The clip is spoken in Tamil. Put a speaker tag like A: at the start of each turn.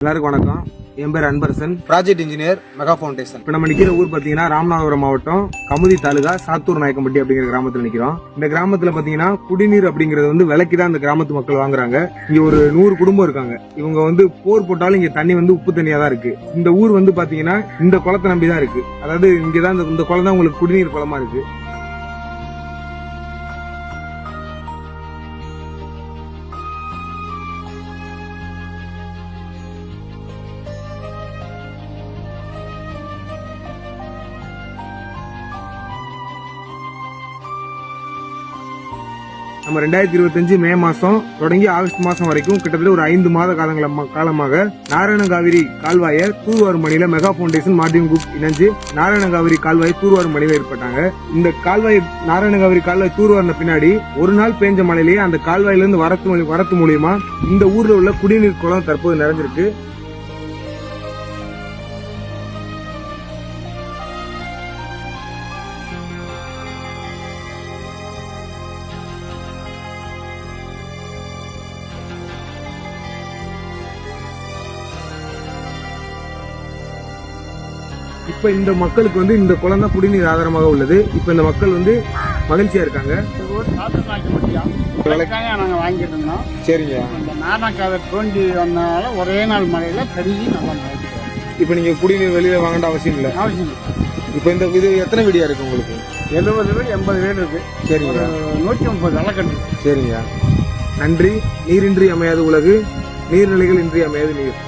A: எல்லாருக்கும் வணக்கம். என் பேர் Anbarasan. Project engineer mega foundation இப்போ நம்ம நிக்கிற ஊர் பார்த்தீங்கன்னா ராமநாதபுரம் மாவட்டம் கமுதி தாலுகா சாத்தூர் நாயக்கம்பட்டி அப்படிங்கிற கிராமத்தில் நிக்கிறோம். இந்த கிராமத்தில் பார்த்தீங்கன்னா குடிநீர் அப்படிங்கிறது வந்து விலைக்கு தான் இந்த கிராமத்து மக்கள் வாங்குறாங்க. இங்க ஒரு நூறு குடும்பம் இருக்காங்க. இவங்க வந்து போர் போட்டாலும் இங்க தண்ணி வந்து உப்பு தண்ணியா தான் இருக்கு. இந்த ஊர் வந்து பாத்தீங்கன்னா இந்த குளத்தை நம்பி தான் இருக்கு. அதாவது இங்க தான் இந்த- இந்த குளம் தான் உங்களுக்கு குடிநீர் குளமா இருக்கு. நம்ம ரெண்டாயிரத்தி இருபத்தஞ்சு மே மாசம் தொடங்கி ஆகஸ்ட் மாசம் வரைக்கும் கிட்டத்தட்ட ஒரு ஐந்து மாத காலங்கள காலமாக நாராயணகாவிரி கால்வாயை தூர்வாரும் பணியில மெகா ஃபவுண்டேஷன் மார்டின் குரூப் இணைஞ்சு நாராயணகாவிரி கால்வாயை தூர்வாரும் பணியில ஏற்பட்டாங்க. இந்த கால்வாய் நாராயணகாவிரி கால்வாய் தூர்வாரின பின்னாடி ஒரு நாள் பேஞ்ச மழையிலேயே அந்த கால்வாயிலிருந்து வரத்து வரத்து மூலியமா இந்த ஊர்ல உள்ள குடிநீர் குளம் தற்போது நிறைஞ்சிருக்கு. இப்ப இந்த மக்களுக்கு வந்து இந்த குளம் தான் குடிநீர் ஆதாரமாக உள்ளது. இப்ப இந்த மக்கள் வந்து மகிழ்ச்சியா இருக்காங்க.
B: நாங்கள் வாங்கிட்டு இருந்தோம்
A: சரிங்க.
B: அந்த நானாக்காவை தோண்டி வந்தனால ஒரே நாள் மழையில பெருகி நல்லா
A: இப்ப நீங்க குடிநீர் வெளியில வாங்கണ്ട அவசியம் இல்ல?
B: அவசியம்.
A: இப்ப இந்த இது எத்தனை வீடியா இருக்கு உங்களுக்கு?
B: எழுபது வீடு எண்பது வீடு இருக்கு.
A: சரிங்க.
B: நூற்றி முப்பது விளக்கண்டு
A: சரிங்க. நன்றி. நீரின்றி அமையாது உலகு. நீர்நிலைகள் இன்றி அமையாது நீர்.